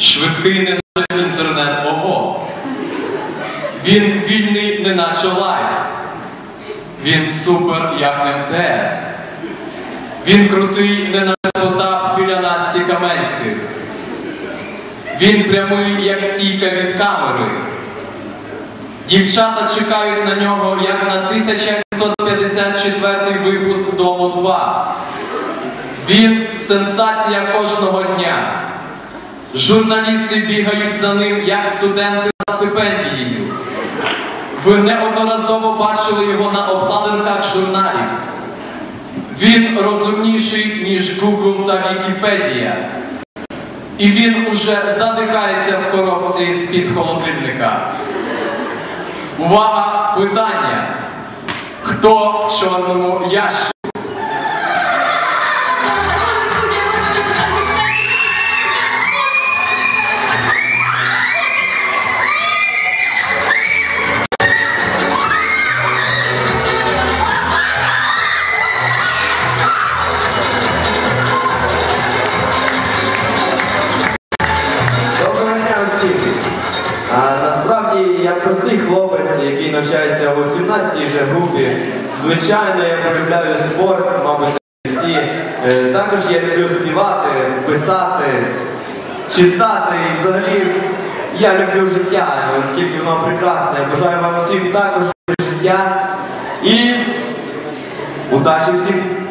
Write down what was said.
Швидкий не наче інтернет ого. Він вільний, не наче лайф. Він супер, як МТС. Він крутий, не наче Потап біля Насті Каменських. Він прямий, як стійка від камери. Дівчата чекають на нього, як на 1754 випуск Дому 2. Він сенсація кожного дня. Журналісти бігають за ним, як студенти за стипендією. Ви неодноразово бачили його на обкладинках журналів. Він розумніший, ніж Google та Вікіпедія. І він уже задихається в коробці з-під холодильника. Увага! Питання. Хто в чорному ящику? Насправді я простий хлопець, який навчається у 17-й же групі. Звичайно, я полюбляю спорт, мабуть, всі. Е, також я люблю співати, писати, читати і взагалі я люблю життя, оскільки воно прекрасне. Бажаю вам всім також життя і удачі всім!